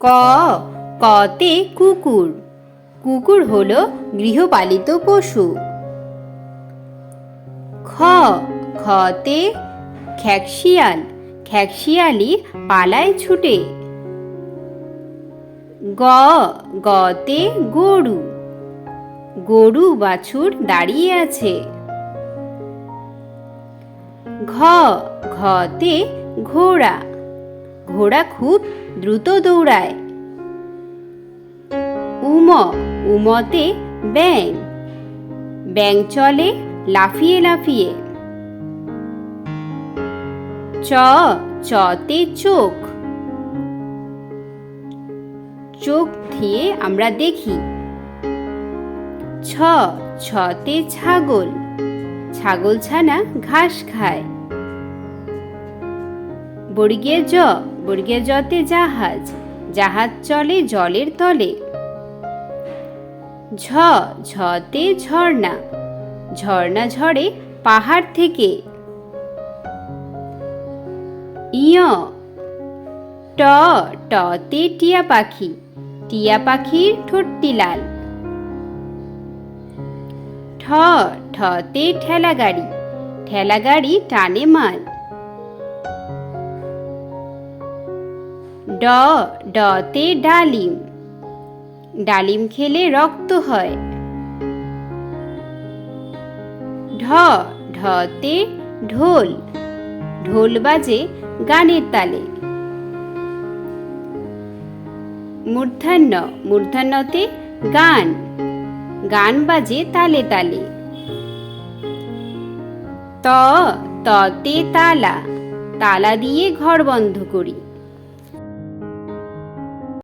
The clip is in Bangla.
ক, কতে কুকুর। কুকুর হলো গৃহপালিত পশু। খ, খতে খ্যাকশিয়াল। খ্যাকশিয়ালি পালায় ছুটে। গ, গতে গরু। গরু বাছুর দাঁড়িয়ে আছে। ঘ, ঘতে ঘোড়া। ঘোড়া খুব দ্রুত দৌড়ায়। উম, উমতে ব্যাং ব্যাং চলে লাফিয়ে লাফিয়ে। চ, চতে চোখ। চোখ দিয়ে আমরা দেখি। ছ, ছতে ছাগল। ছাগল ছানা ঘাস খায়। বর্গে জ বর্গে জতে জাহাজ জাহাজ চলে জলের তলে। ঝ, ঝতে ঝর্ণা ঝর্ণা ঝরে পাহাড় থেকে। ট, টতে টিয়া পাখি, টিয়া পাখির ঠোঁটটি লাল। ঠ, ঠতে ঠেলা গাড়ি ঠেলা গাড়ি টানে মাল। ড ডতে ডালিম। ডালিম খেলে রক্ত হয়। ঢ ঢতে ঢোল। ঢোল বাজে গানের তালে। মূর্ধন্য, মূর্ধন্যতে গান। গান বাজে তালে তালে। ত ততে তালা। তালা দিয়ে ঘর বন্ধ করি।